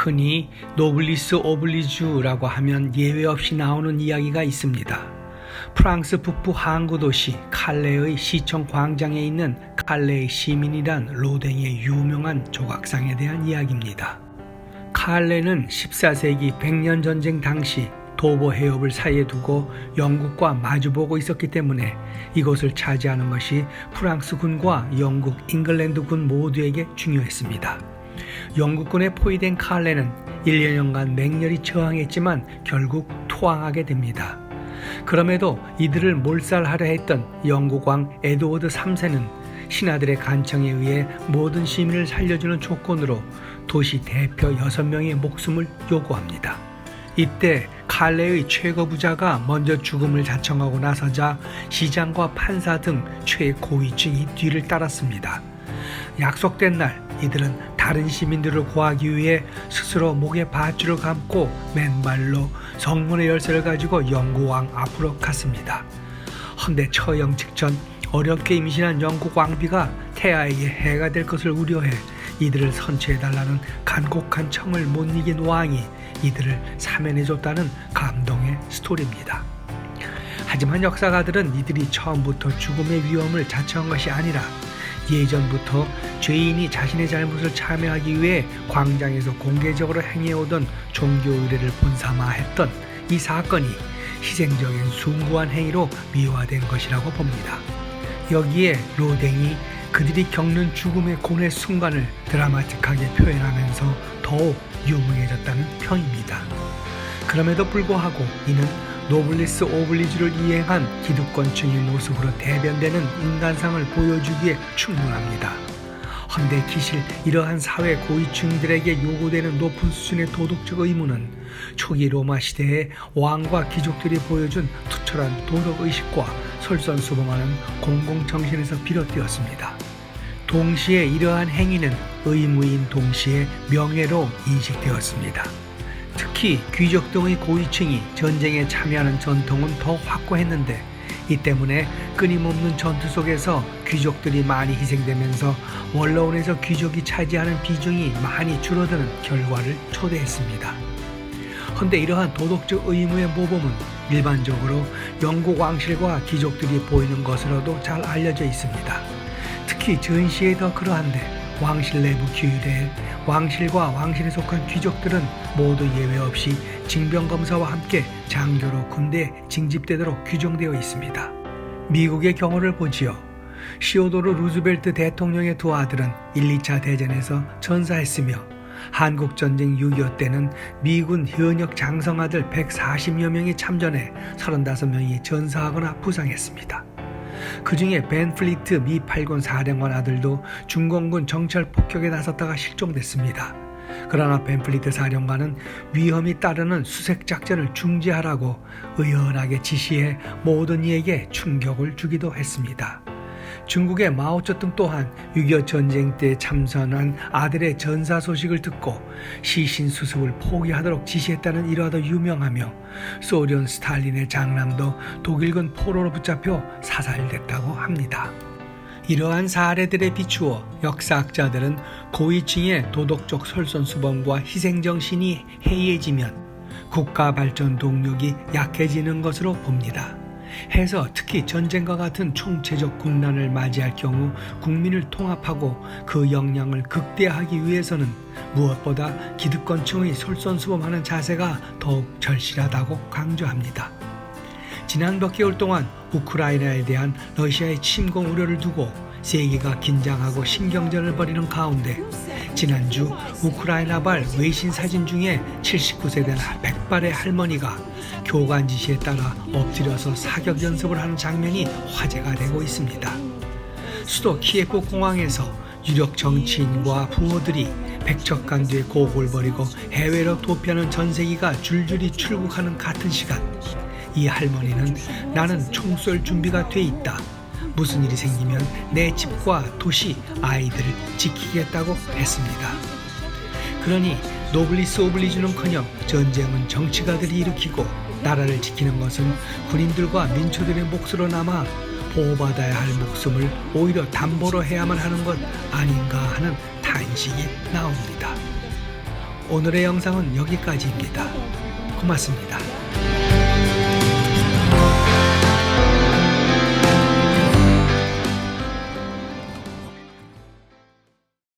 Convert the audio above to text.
흔히 노블리스 오블리주라고 하면 예외 없이 나오는 이야기가 있습니다. 프랑스 북부 항구 도시 칼레의 시청 광장에 있는 칼레의 시민이란 로댕의 유명한 조각상에 대한 이야기입니다. 칼레는 14세기 백년 전쟁 당시 도보 해협을 사이에 두고 영국과 마주보고 있었기 때문에 이곳을 차지하는 것이 프랑스 군과 영국, 잉글랜드 군 모두에게 중요했습니다. 영국군에 포위된 칼레는 1년간 맹렬히 저항했지만 결국 투항하게 됩니다. 그럼에도 이들을 몰살하려 했던 영국 왕 에드워드 3세는 신하들의 간청에 의해 모든 시민을 살려주는 조건으로 도시 대표 6명의 목숨을 요구합니다. 이때 칼레의 최고 부자가 먼저 죽음을 자청하고 나서자 시장과 판사 등 최고위층이 뒤를 따랐습니다. 약속된 날 이들은 다른 시민들을 구하기 위해 스스로 목에 밧줄을 감고 맨발로 성문의 열쇠를 가지고 영국왕 앞으로 갔습니다. 헌데 처형 직전 어렵게 임신한 영국 왕비가 태아에게 해가 될 것을 우려해 이들을 선취해달라는 간곡한 청을 못 이긴 왕이 이들을 사면해줬다는 감동의 스토리입니다. 하지만 역사가들은 이들이 처음부터 죽음의 위험을 자처한 것이 아니라 예전부터 죄인이 자신의 잘못을 참여하기 위해 광장에서 공개적으로 행해오던 종교 의례를 본삼아 했던 이 사건이 희생적인 숭고한 행위로 미화된 것이라고 봅니다. 여기에 로댕이 그들이 겪는 죽음의 고뇌 순간을 드라마틱하게 표현하면서 더욱 유명해졌다는 평입니다. 그럼에도 불구하고 이는 노블리스 오블리주를 이행한 기득권층의 모습으로 대변되는 인간상을 보여주기에 충분합니다. 헌데 기실 이러한 사회 고위층들에게 요구되는 높은 수준의 도덕적 의무는 초기 로마 시대에 왕과 귀족들이 보여준 투철한 도덕 의식과 솔선수범하는 공공정신에서 비롯되었습니다. 동시에 이러한 행위는 의무인 동시에 명예로 인식되었습니다. 특히 귀족 등의 고위층이 전쟁에 참여하는 전통은 더 확고했는데 이 때문에 끊임없는 전투 속에서 귀족들이 많이 희생되면서 원로원에서 귀족이 차지하는 비중이 많이 줄어드는 결과를 초래했습니다. 헌데 이러한 도덕적 의무의 모범은 일반적으로 영국 왕실과 귀족들이 보이는 것으로도 잘 알려져 있습니다. 특히 전시에 더 그러한데 왕실 내부 규율에 왕실과 왕실에 속한 귀족들은 모두 예외 없이 징병검사와 함께 장교로 군대에 징집되도록 규정되어 있습니다. 미국의 경우를 보지요. 시오도르 루즈벨트 대통령의 두 아들은 1, 2차 대전에서 전사했으며 한국전쟁 6.25 때는 미군 현역 장성아들 140여 명이 참전해 35명이 전사하거나 부상했습니다. 그 중에 벤 플리트 미 8군 사령관 아들도 중공군 정찰 폭격에 나섰다가 실종됐습니다. 그러나 벤 플리트 사령관은 위험이 따르는 수색 작전을 중지하라고 의연하게 지시해 모든 이에게 충격을 주기도 했습니다. 중국의 마오쩌둥 또한 6.25 전쟁 때 참선한 아들의 전사 소식을 듣고 시신 수습을 포기하도록 지시했다는 일화도 유명하며 소련 스탈린의 장남도 독일군 포로로 붙잡혀 사살됐다고 합니다. 이러한 사례들에 비추어 역사학자들은 고위층의 도덕적 솔선수범과 희생정신이 해이해지면 국가 발전 동력이 약해지는 것으로 봅니다. 해서 특히 전쟁과 같은 총체적 국난을 맞이할 경우 국민을 통합하고 그 역량을 극대화하기 위해서는 무엇보다 기득권층의 솔선수범하는 자세가 더욱 절실하다고 강조합니다. 지난 몇 개월 동안 우크라이나에 대한 러시아의 침공 우려를 두고 세계가 긴장하고 신경전을 벌이는 가운데 지난주 우크라이나발 외신 사진 중에 79세 된 백발의 할머니가 교관 지시에 따라 엎드려서 사격 연습을 하는 장면이 화제가 되고 있습니다. 수도 키예프 공항에서 유력 정치인과 부호들이 백척간두의 고국을 버리고 해외로 도피하는 전세기가 줄줄이 출국하는 같은 시간 이 할머니는 나는 총 쏠 준비가 돼 있다. 무슨 일이 생기면 내 집과 도시, 아이들을 지키겠다고 했습니다. 그러니 노블리스 오블리주는커녕 전쟁은 정치가들이 일으키고 나라를 지키는 것은 군인들과 민초들의 몫으로 남아 보호받아야 할 목숨을 오히려 담보로 해야만 하는 것 아닌가 하는 탄식이 나옵니다. 오늘의 영상은 여기까지입니다. 고맙습니다.